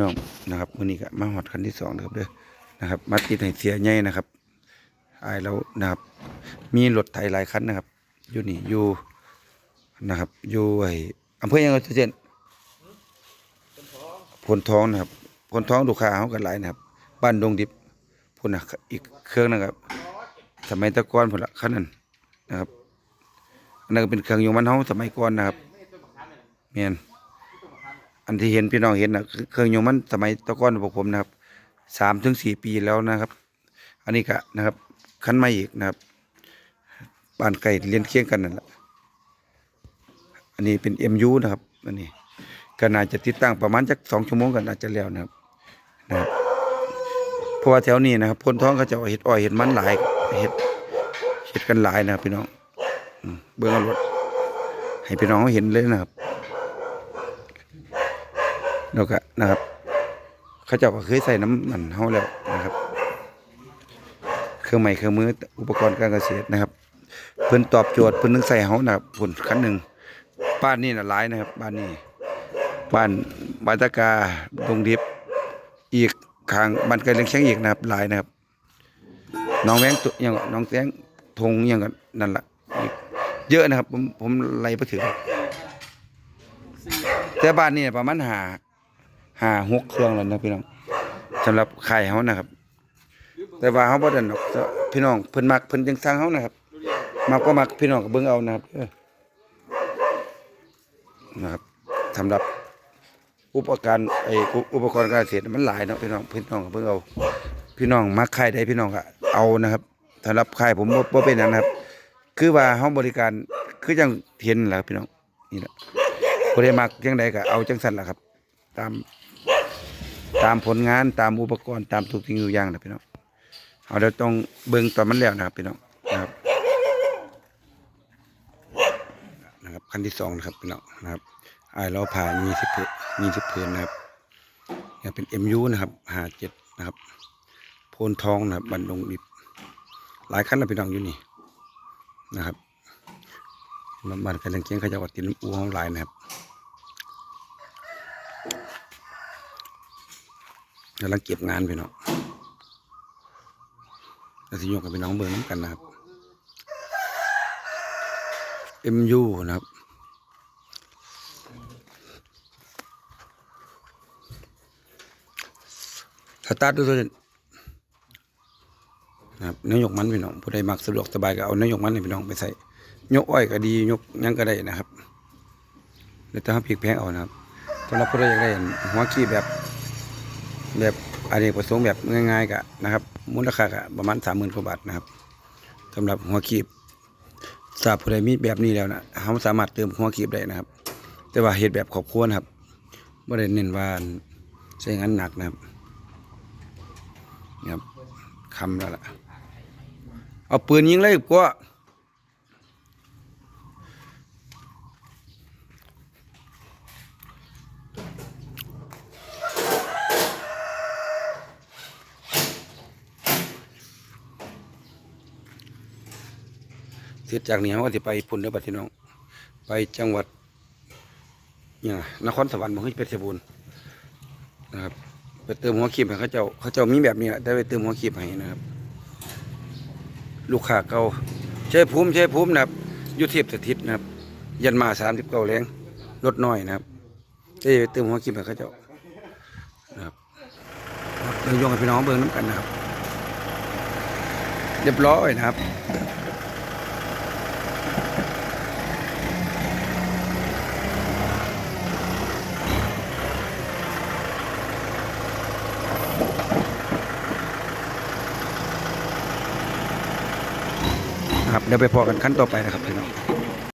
น้องนะครับมื้อนี้ก็มาฮอดคันที่สองนะครับเด้อนะครับมาติดให้เสียใหญ่นะครับอายแล้วนะครับ มีรถไถหลายคันนะครับ อยู่นี่อยู่นะครับอยู่ไออำเภอยังไงเจนพลทองนะครับพลทองลูกค้าเฮากันหลายนะครับบ้านดงดิบพุ่นนะอีกเครื่องนะครับ สมัยตะก่อนพุ่นละคันนั้นนะครับอันนั้นก็เป็นเครื่องยนต์มันเฮาสมัยก่อนนะครับแม่น อันที่เห็นพี่น้องเห็นนะเครื่องยนต์มันสมัยตะก้อนพวกผมนะครับสามถึงสี่ปีแล้วนะครับ อันนี้ก็นะครับคันม่อีกนะครับบ้านไก่เลี้ยนเคียงกันนั่นแหละอันนี้เป็น MU นะครับอันนี้ก็น่าจะติดตั้งประมาณจักสองชั่วโมงกันอาจจะแล้วนะครับนะครับเพราะว่าแถวนี้นะครับพ้นท้องเขาจะเห็ดอ้อยเห็ดมันหลายเห็ดเห็ดกันหลายนะครับพี่น้องเบื้องรถให้พี่น้องเขาเห็นเลยนะครับ แล้วก็นะครับเขาเจ้าก็เคยใส่น้ำมันเฮาแล้วนะครับ เครื่องไม้เครื่องมืออุปกรณ์การเกษตรนะครับ เพิ่นตอบโจทย์เพิ่นนึงใส่เฮานะครับผลคันหนึ่งบ้านนี่นะหลายนะครับ บ้านนี้บ้านบานตะกาดงดิบอีกข้างบ้านไกลเลียงเชียงอีกนะครับหลายนะครับน้องแวงตุยังก็น้องแวงทงยังก็นั่นละเยอะนะครับ ผมผมไล่บ่ถึงแต่บ้านนี่ประมาณหา ห้าหกเครื่องแล้วนะพี่น้องสำหรับไข่เฮานะครับ แต่ว่าเฮาบ่ได้ดอกพี่น้องเพิ่นมักเพิ่นจังสร้างเฮานะครับมักก็มักพี่น้องก็เบิ่งเอานะครับนะครับสำหรับอุปกรณ์ไอ้อุปกรณ์การเกษตรมันหลายเนาะพี่น้องพี่น้องก็เบิ่งเอา พี่น้องมักไข่ได้พี่น้องก็เอานะครับสำหรับไข่ผมบ่บ่เป็นหยังนะครับ คือว่าเฮาบริการคือจังเห็นแหละพี่น้องนี่แหละบ่ได้มักจังใดก็เอาจังซั่นล่ะครับ ตาม ตามผลงานตามอุปกรณ์ตามทุกสิ่งทุกอย่างนะพี่น้องเอาเดี๋ยวต้องเบิ่งตอนมันแล้วนะครับพี่น้องนะครับนะครับขั้นที่สองนะครับพี่น้องนะครับไอ้เราผ่ามีสิบมีสิบเพลินนะครับเนี่ยเป็น MU นะครับหาเจ็ดนะครับ โพนทองนะครับบันดงดิบ หลายขั้นนะพี่น้องอยู่นี่นะครับบ้านกันลังเคียงขาจะวัดตินอูของหลายนะครับ กำลังเก็บงานพี่น้องแล้วสิโยกกับพี่น้องเบิ่งน้ำกันนะครับ MU นะครับสตาร์ทดูตัวเด่นนะครับนายกมันพี่น้องผู้ใดมักสะดวกสบายก็เอานายกมันให้พี่น้องไปใส่ยกอ้อยก็ดียกยังก็ได้นะครับเดี๋ยวจะทำพริกแพงเอานะครับสำหรับผู้ใดอยากได้หัวขี้แบบ แบบอันนี้ประสงค์แบบง่ายๆกะนะครับ มูลค่ากะประมาณสามหมื่นกว่าบาทนะครับสำหรับหัวคีบทราบผู้ใดมีแบบนี้แล้วนะเขาสามารถเติมหัวคีบได้นะครับ แต่ว่าเหตุแบบครอบครัวนครับไม่ได้เน้นว่าใช้งานหนักนะครับนี่ครับคำแล้วล่ะเอาปืนยิงเลยก็ เสร็จจากนี้เขาก็จะไปพุ่นเด้อบัดพี่น้อง ไปจังหวัดเนี่ยนครสวรรค์มันคือเพชรบูรณ์นะครับไปเติมหัวขีบให้เขาเจ้าเขาเจ้ามีแบบนี้แหละได้ไปเติมหัวขีบให้นะครับ ลูกค้าเก่าใช้ภูมิใช้ภูมินะครับยุเทียบสถิตนะครับ ยันมาสามสิบเก้าแรงลดน้อยนะครับได้ไปเติมหัวขีบให้เขาเจ้านะครับเดี๋ยวยงให้พี่น้องเบิ่งน้ำกันนะครับ เรียบร้อยนะครับ นะครับเดี๋ยวไปพอกันขั้นต่อไปนะครับพี่น้อง